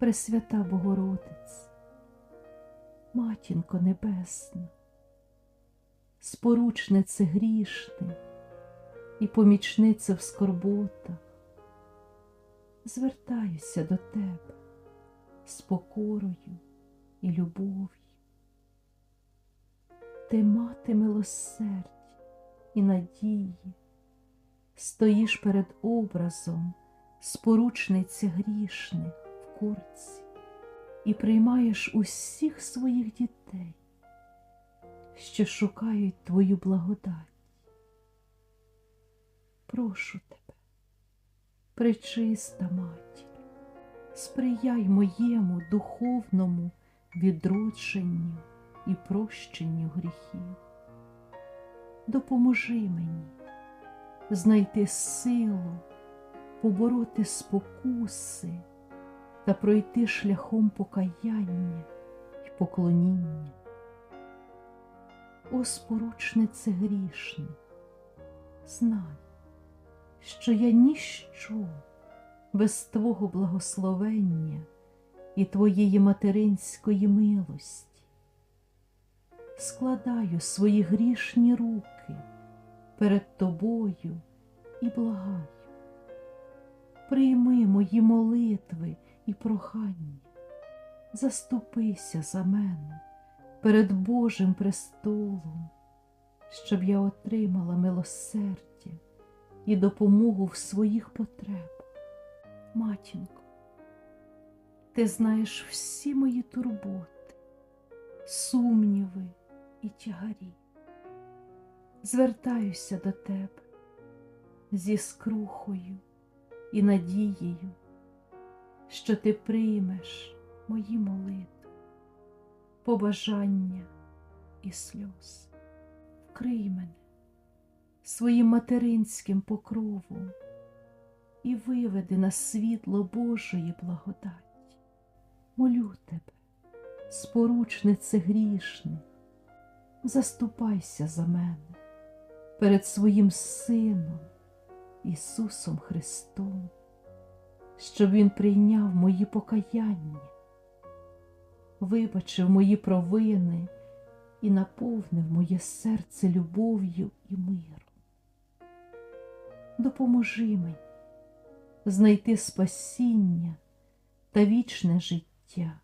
Пресвята Богородице, Матінко Небесна, споручнице грішне і помічниця в скорботах, звертаюся до Тебе з покорою і любов'ю. Ти мати милосердя і надії, стоїш перед образом споручниці грішних курці і приймаєш усіх своїх дітей, що шукають Твою благодать. Прошу тебе, пречиста матір, сприяй моєму духовному відродженню і прощенню гріхів. Допоможи мені знайти силу, побороти спокуси та пройти шляхом покаяння і поклоніння. О споручнице грішних, знай, що я ніщо без Твого благословення і Твоєї материнської милості. Складаю свої грішні руки перед Тобою і благаю. Прийми мої молитви і прохання, заступися за мене перед Божим престолом, щоб я отримала милосердя і допомогу в своїх потребах. Матінко, ти знаєш всі мої турботи, сумніви і тягарі. Звертаюся до тебе зі скрухою і надією, що ти приймеш мої молитви, побажання і сльоз. Вкрий мене своїм материнським покровом і виведи на світло Божої благодаті. Молю тебе, споручнице грішне, заступайся за мене перед своїм Сином Ісусом Христом, щоб Він прийняв мої покаяння, вибачив мої провини і наповнив моє серце любов'ю і миром. Допоможи мені знайти спасіння та вічне життя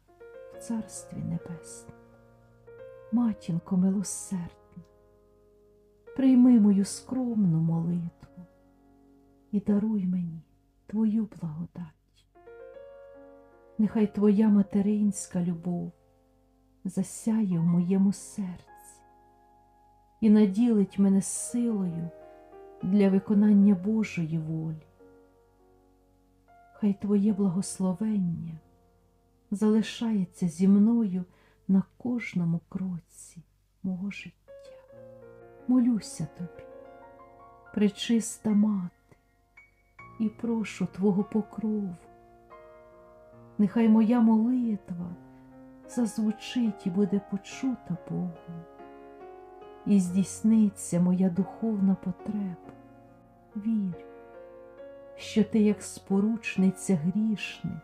в Царстві Небесному. Матінко милосердна, прийми мою скромну молитву і даруй мені Твою благодать. Нехай Твоя материнська любов засяє в моєму серці і наділить мене силою для виконання Божої волі. Хай Твоє благословення залишається зі мною на кожному кроці мого життя. Молюся тобі, пречиста мати, і прошу Твого покрову. Нехай моя молитва зазвучить і буде почута Богом, і здійсниться моя духовна потреба. Вірю, що ти, як споручниця грішних,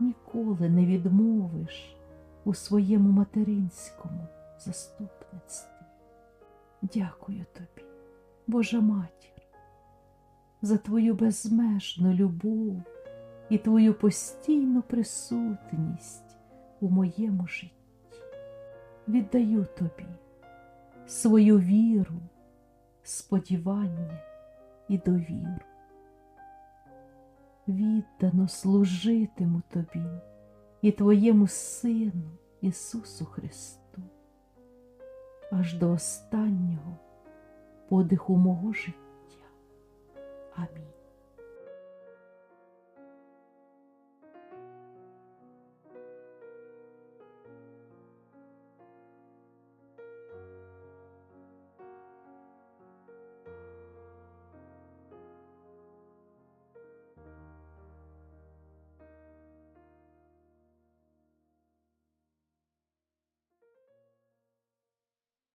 ніколи не відмовиш у своєму материнському заступництві. Дякую тобі, Божа матір, за твою безмежну любов і твою постійну присутність у моєму житті. Віддаю тобі свою віру, сподівання і довіру. Віддано служитиму тобі і твоєму Сину Ісусу Христу, аж до останнього подиху мого життя. Amin.